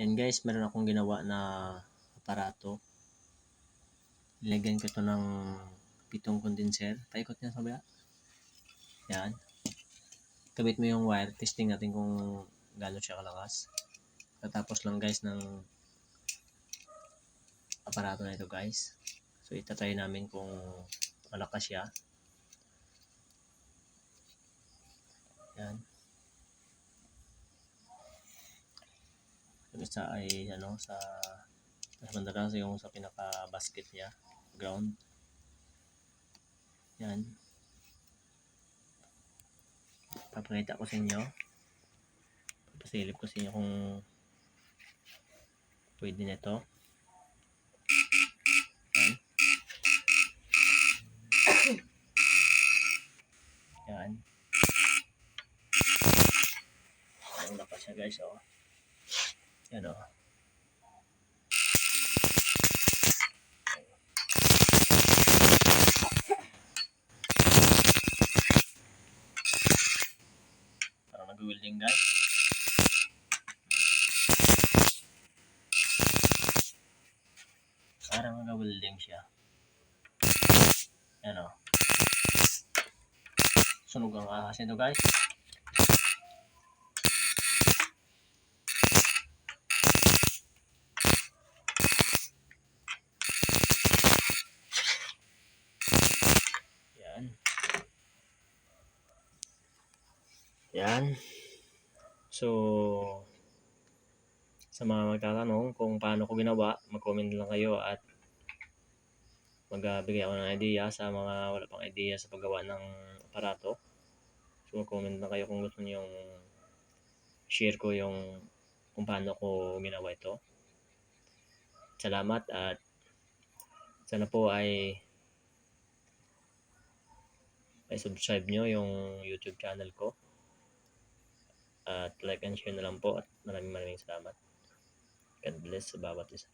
Yan guys, meron akong ginawa na aparato. Nilagyan ko to ng pitong condenser. Paikot niya sa kabila. Yan. Kabit mo yung wire. Testing natin kung gaano siya kalakas. Tatapos lang guys ng aparato na ito guys. So itatry namin kung malakas siya. Yan. Yung isa ay ano sa bandara sa yung sa pinaka basket niya ground. Yan. Papakita ko sa inyo. Papasilip ko sa inyo kung pwede na ito. Yan. Yan. Ang lakas siya guys oh. Yan oh. Parang nag-welding guys. Parang nag-welding siya. Yan oh. Sunog ang ahas nito guys. Yan. Yan. So, sa mga magtatanong kung paano ko ginawa, mag-comment lang kayo at magbigay ako ng idea sa mga wala pang idea sa paggawa ng aparato. So, mag-comment lang kayo kung gusto niyo share ko yung kung paano ko ginawa ito. Salamat at sana po ay ay subscribe nyo yung YouTube channel ko. At like and share na lang po at maraming maraming salamat. God bless sa bawat isa.